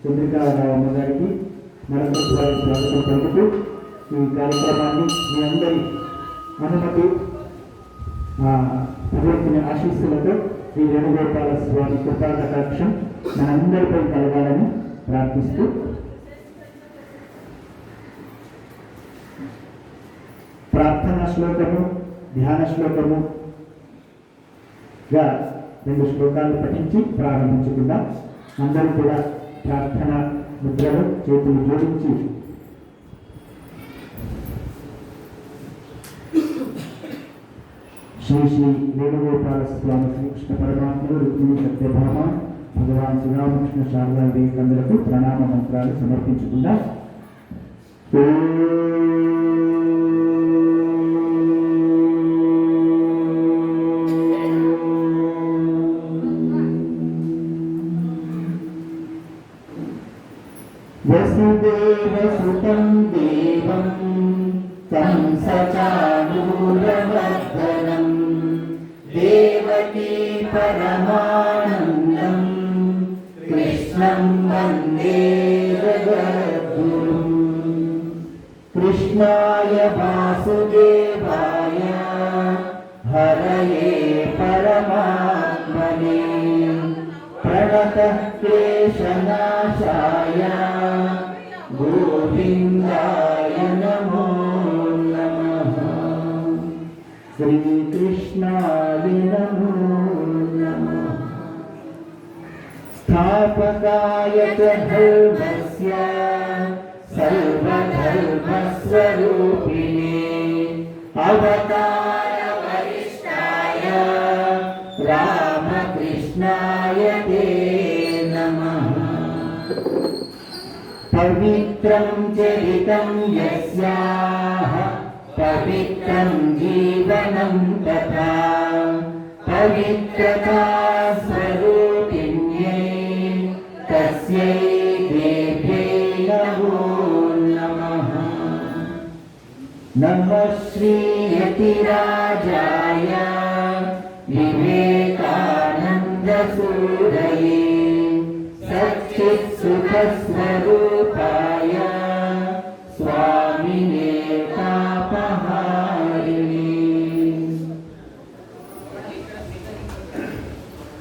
చంద్రికారావు గారికి మరొకసారి స్వాగతం పలుకుతూ ఈ కార్యక్రమాన్ని మీ అందరి అనుమతి ఆ, భగవంతుని ఆశీస్సులతో శ్రీ వేణుగోపాల స్వామి కృపా కటాక్షం మనందరిపై కలగాలని ప్రార్థిస్తూ. ప్రార్థనా శ్లోకము ధ్యాన శ్లోకము గా రెండు శ్లోకాలు పఠించి ప్రారంభించుకుందాం. అందరూ కూడా ప్రార్థన ముద్రలో చేతులు జోడించి. శ్రీ శ్రీ వేణుగోపాల స్వామి శ్రీకృష్ణ పరమాత్ముడు రుక్మిణి సత్యభామ భగవాన్ శ్రీరామకృష్ణ శారదాదేవి అందరకు ప్రణామ మంత్రాలు సమర్పించకుండా. వసుదేవసుతం దేవం తం సచారూరవర్ధనం దేవకీ పరమానందం కృష్ణం వందే జగద్గురుం కృష్ణాయ వాసుదేవాయ హరయే పరమాత్మనే ప్రణతః క్లేశనాశాయ గోవిందాయ నమో నమః శ్రీకృష్ణాయ నమో నమః स्थापकाय च धर्मस्य सर्वधर्मस्वरूपिणे अवतारवरिष्ठाय रामकृष्णाय पवित्रं चरितं यस्याः पवित्रं जीवनं तथा पवित्रता स्वरूपिण्यै तस्यै देव्यै नमो नमः नमः श्रीयतिराजाय विवेकानन्दसूरये सच्चित्सुखस्वरूपाय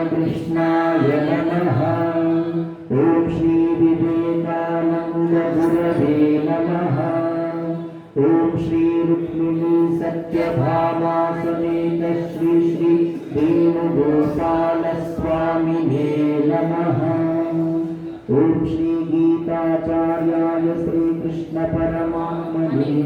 श्रीरामकृष्णाय नमः। ॐ श्रीविवेकानन्दगुरवे नमः। ॐ श्रीरुक्मिणी सत्यभामा समेत श्री श्री वेणुगोपालस्वामिने नमः। ॐ श्रीगीताचार्याय श्रीकृष्णपरमात्मने